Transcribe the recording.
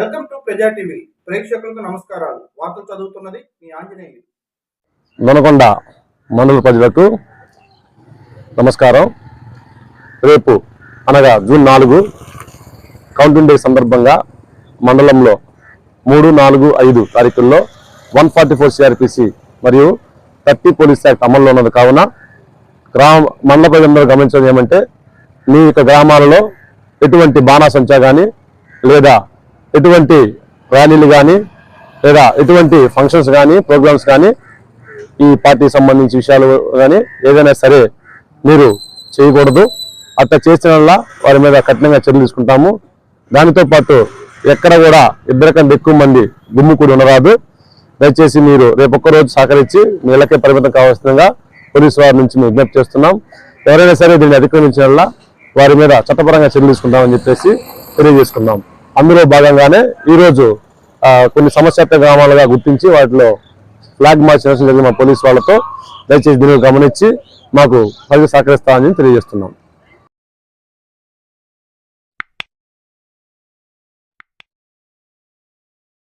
ప్రజా టీవీ. ప్రేక్షకులకు నమస్కారాలు. వార్తలు చదువుతున్నది మీ ఆంజనేయులు. దొనకొండ మండల ప్రజలకు నమస్కారం. రేపు అనగా జూన్ నాలుగు కౌంటింగ్ డే సందర్భంగా మండలంలో మూడు నాలుగు ఐదు తారీఖుల్లో వన్ ఫార్టీ ఫోర్ సిఆర్పిసి మరియు థర్టీ పోలీస్ యాక్ట్ అమల్లో ఉన్నది. కావున గ్రామ మండల ప్రజలందరూ గమనించడం ఏమంటే మీ యొక్క గ్రామాలలో ఎటువంటి బాణాసంచా కానీ లేదా ఎటువంటి ర్యాలీలు కానీ లేదా ఎటువంటి ఫంక్షన్స్ కానీ ప్రోగ్రామ్స్ కానీ ఈ పార్టీకి సంబంధించి విషయాలు కానీ ఏదైనా సరే మీరు చేయకూడదు. అట్లా చేసిన వారి మీద కఠినంగా చర్యలు తీసుకుంటాము. దానితో పాటు ఎక్కడ కూడా ఇద్దరి కంటే ఎక్కువ మంది గుమ్ము కూడి ఉండరాదు. దయచేసి మీరు రేపు ఒక్క రోజు సహకరించి మీ ఇళ్ళకే పరిమితం కావాల్సిందిగా పోలీసు వారి నుంచి మేము విజ్ఞప్తి చేస్తున్నాం. ఎవరైనా సరే దీన్ని అతిక్రమించిన వల్ల వారి మీద చట్టపరంగా చర్యలు తీసుకుంటామని చెప్పేసి తెలియజేసుకున్నాం అందులో భాగంగానే ఈరోజు కొన్ని సమస్యాత్మక గ్రామాలుగా గుర్తించి వాటిలో ఫ్లాగ్ మార్చ్ నిర్వహించడం జరిగిన మా పోలీసు వాళ్ళతో దయచేసి దీన్ని గమనించి మాకు పది సహకరిస్తామని తెలియజేస్తున్నాం.